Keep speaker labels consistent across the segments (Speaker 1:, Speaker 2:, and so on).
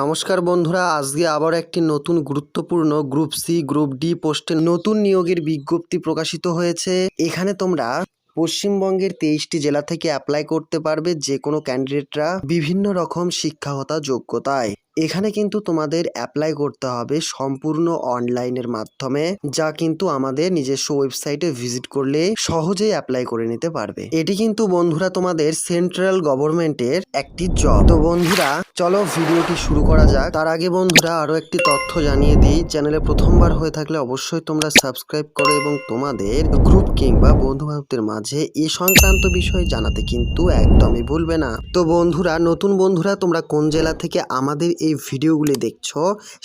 Speaker 1: নমস্কার বন্ধুরা, আজকে আবার একটি নতুন গুরুত্বপূর্ণ গ্রুপ সি, গ্রুপ ডি পোস্টে নতুন নিয়োগের বিজ্ঞপ্তি প্রকাশিত হয়েছে। এখানে তোমরা পশ্চিমবঙ্গের তেইশটি জেলা থেকে অ্যাপ্লাই করতে পারবে যে কোনো ক্যান্ডিডেটরা বিভিন্ন রকম শিক্ষাগত যোগ্যতায়। এখানে কিন্তু তোমাদের অ্যাপ্লাই করতে হবে সম্পূর্ণ অনলাইনের মাধ্যমে, যা কিন্তু আমাদের নিজস্ব ওয়েবসাইটে ভিজিট করলে সহজেই অ্যাপ্লাই করে নিতে পারবে। এটি কিন্তু বন্ধুরা তোমাদের সেন্ট্রাল গভর্নমেন্টের একটি জব তো বন্ধুরা, চলো ভিডিওটি শুরু করা যাক। তার আগে বন্ধুরা আরও একটি তথ্য জানিয়ে দিই। চ্যানেলে প্রথমবার হয়ে থাকলে অবশ্যই তোমরা সাবস্ক্রাইব করো এবং তোমাদের গ্রুপ কিংবা বন্ধু বান্ধবদের মাঝে এ সংক্রান্ত বিষয়ে জানাতে কিন্তু একদমই ভুলবে না। তো বন্ধুরা, নতুন বন্ধুরা, তোমরা কোন জেলা থেকে আমাদের এই ভিডিওগুলি দেখছ,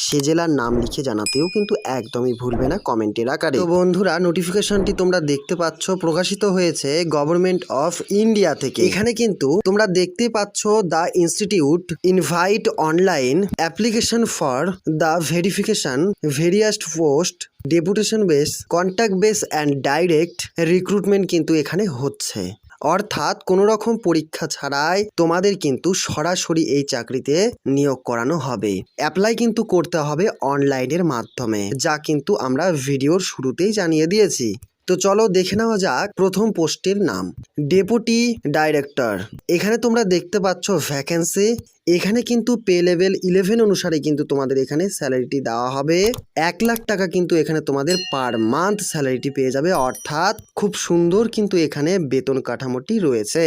Speaker 1: সে জেলার নাম লিখে জানাতেও কিন্তু একদমই ভুলবে না কমেন্টের আকারে। তো বন্ধুরা নোটিফিকেশনটি তোমরা দেখতে পাচ্ছ, প্রকাশিত হয়েছে গভর্নমেন্ট অফ ইন্ডিয়া থেকে। এখানে কিন্তু তোমরা দেখতে পাচ্ছ the institute invite online application for the verification various post deputation base contract base and direct recruitment কিন্তু এখানে হচ্ছে। অর্থাৎ কোনো রকম পরীক্ষা ছাড়াই তোমাদের কিন্তু সরাসরি এই চাকরিতে নিয়োগ করানো হবে। অ্যাপ্লাই কিন্তু করতে হবে অনলাইনের মাধ্যমে, যা কিন্তু আমরা ভিডিওর শুরুতেই জানিয়ে দিয়েছি। তো চলো দেখে নেওয়া যাক প্রথম পোস্টের নাম। ডেপুটি ডাইরেক্টর এখানে তোমরা দেখতে পাচ্ছ ভ্যাকেন্সি এখানে কিন্তু পে লেভেল ইলেভেন অনুসারে কিন্তু তোমাদের এখানে স্যালারিটি দেওয়া হবে। এক লাখ টাকা কিন্তু এখানে তোমাদের পার মান্থ স্যালারিটি পেয়ে যাবে। অর্থাৎ খুব সুন্দর কিন্তু এখানে বেতন কাঠামোটি রয়েছে,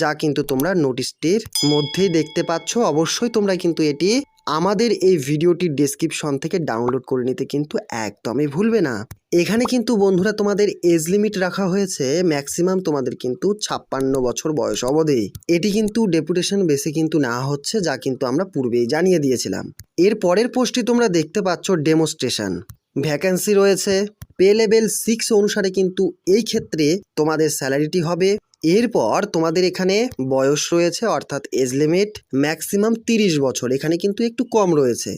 Speaker 1: যা কিন্তু তোমরা নোটিশটির মধ্যেই দেখতে পাচ্ছ। অবশ্যই তোমরা কিন্তু এটি আমাদের এই ভিডিওটির ডেসক্রিপশন থেকে ডাউনলোড করে নিতে কিন্তু একদমই ভুলবে না। এখানে কিন্তু বন্ধুরা তোমাদের এজ লিমিট রাখা হয়েছে ম্যাক্সিমাম তোমাদের কিন্তু ছাপ্পান্ন বছর বয়স অবধি। এটি কিন্তু ডেপুটেশন বেসে কিন্তু নেওয়া হচ্ছে। যা কিন্তু আমরা পূর্বেই জানিয়ে দিয়েছিলাম। এর পরের পোস্টটি তোমরা দেখতে পাচ্ছ ডেমোস্ট্রেশন। ভ্যাকেন্সি রয়েছে। পে লেভেল সিক্স অনুসারে কিন্তু এই ক্ষেত্রে তোমাদের স্যালারিটি হবে। এরপর তোমাদের এখানে বয়স রয়েছে, অর্থাৎ এজ লিমিট, ম্যাক্সিমাম তিরিশ বছর। এখানে কিন্তু একটু কম রয়েছে।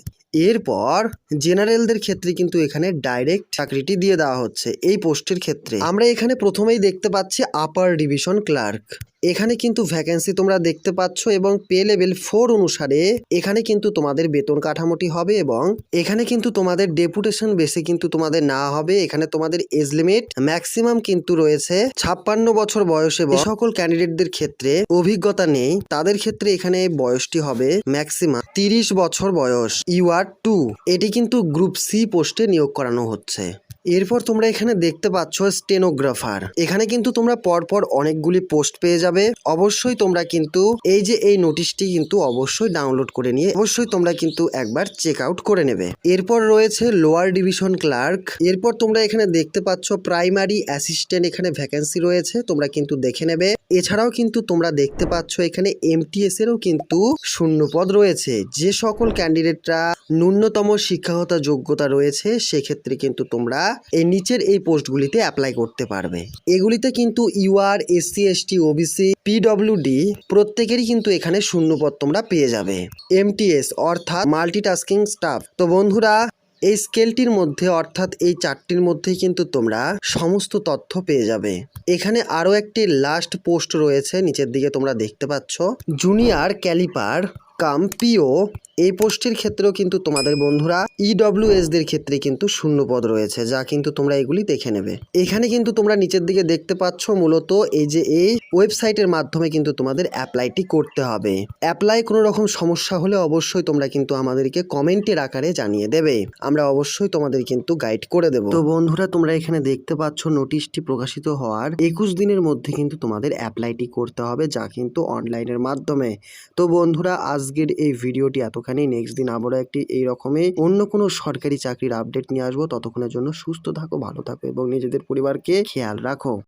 Speaker 1: এরপর জেনারেলদের ক্ষেত্রে কিন্তু এখানে ডাইরেক্ট চাকরিটি দিয়ে দেওয়া হচ্ছে। এই পোস্টের ক্ষেত্রে আমরা এখানে প্রথমেই দেখতে পাচ্ছি আপার ডিভিশন ক্লার্ক এখানে কিন্তু ভ্যাকেন্সি তোমরা দেখতে পাচ্ছ এবং পে লেভেল ফোর অনুসারে এখানে কিন্তু তোমাদের বেতন কাঠামোটি হবে এবং এখানে কিন্তু তোমাদের ডেপুটেশন বেসে কিন্তু তোমাদের না হবে। এখানে তোমাদের এজ লিমিট ম্যাক্সিমাম কিন্তু রয়েছে ছাপ্পান্ন বছর বয়সে সকল ক্যান্ডিডেটদের ক্ষেত্রে অভিজ্ঞতা নেই। তাদের ক্ষেত্রে এখানে বয়সটি হবে ম্যাক্সিমাম তিরিশ বছর বয়স। ইউ আর টু এটি কিন্তু গ্রুপ সি পোস্টে নিয়োগ করানো হচ্ছে। এরপর তোমরা এখানে দেখতে পাচ্ছ স্টেনোগ্রাফার। এখানে কিন্তু তোমরা পরপর অনেকগুলি পোস্ট পেয়ে যাবে। অবশ্যই তোমরা কিন্তু এই যে এই নোটিশটি কিন্তু অবশ্যই ডাউনলোড করে নিয়ে অবশ্যই তোমরা কিন্তু একবার চেক আউট করে নেবে। এরপর রয়েছে লোয়ার ডিভিশন ক্লার্ক। এরপর তোমরা এখানে দেখতে পাচ্ছ প্রাইমারি অ্যাসিস্ট্যান্ট এখানে ভ্যাকেন্সি রয়েছে, তোমরা কিন্তু দেখে নেবে। এছাড়াও কিন্তু তোমরা দেখতে পাচ্ছ এখানে এমটিএস এরও কিন্তু শূন্য পদ রয়েছে। যে সকল ক্যান্ডিডেটরা ন্যূনতম শিক্ষাগত যোগ্যতা রয়েছে, সেক্ষেত্রে কিন্তু তোমরা এই নিচের এই পোস্টগুলিতে অ্যাপ্লাই করতে পারবে। এগুলিতে কিন্তু UR SC ST OBC PWD প্রত্যেকেরই কিন্তু এখানে শূন্যপদ তোমরা পেয়ে যাবে। এমটিএস অর্থাৎ মাল্টিটাস্কিং স্টাফ তো বন্ধুরা, এই স্কেলটির মধ্যে অর্থাৎ এই চারটির মধ্যেই কিন্তু তোমরা সমস্ত তথ্য পেয়ে যাবে। এখানে আরও একটি লাস্ট পোস্ট রয়েছে, নিচের দিকে তোমরা দেখতে পাচ্ছ। জুনিয়র ক্যালিপার কাম পিও এই পোস্টের ক্ষেত্রেও কিন্তু তোমাদের বন্ধুরা ইডব্লিউএস দের ক্ষেত্রে কিন্তু শূন্য পদ রয়েছে, যা কিন্তু তোমরা এগুলি দেখে নেবে। এখানে কিন্তু তোমরা নিচের দিকে দেখতে পাচ্ছ মূলত এই যে এই ওয়েবসাইটের মাধ্যমে কিন্তু তোমাদের অ্যাপ্লাইটি করতে হবে। অ্যাপ্লাই কোনো রকম সমস্যা হলে অবশ্যই তোমরা কিন্তু আমাদেরকে কমেন্টের আকারে জানিয়ে দেবে। আমরা অবশ্যই তোমাদের কিন্তু গাইড করে দেব। তো বন্ধুরা, তোমরা এখানে দেখতে পাচ্ছ নোটিশটি প্রকাশিত হওয়ার একুশ দিনের মধ্যে কিন্তু তোমাদের অ্যাপ্লাইটি করতে হবে, যা কিন্তু অনলাইনের মাধ্যমে। তো বন্ধুরা, আজকের এই ভিডিওটি এতখানি নেক্সট দিন আবারও একটি এই রকমই অন্য কোনো সরকারি চাকরির আপডেট নিয়ে আসব। ততক্ষণের জন্য সুস্থ থাকো, ভালো থাকো এবং নিজেদের পরিবারকে খেয়াল রাখো।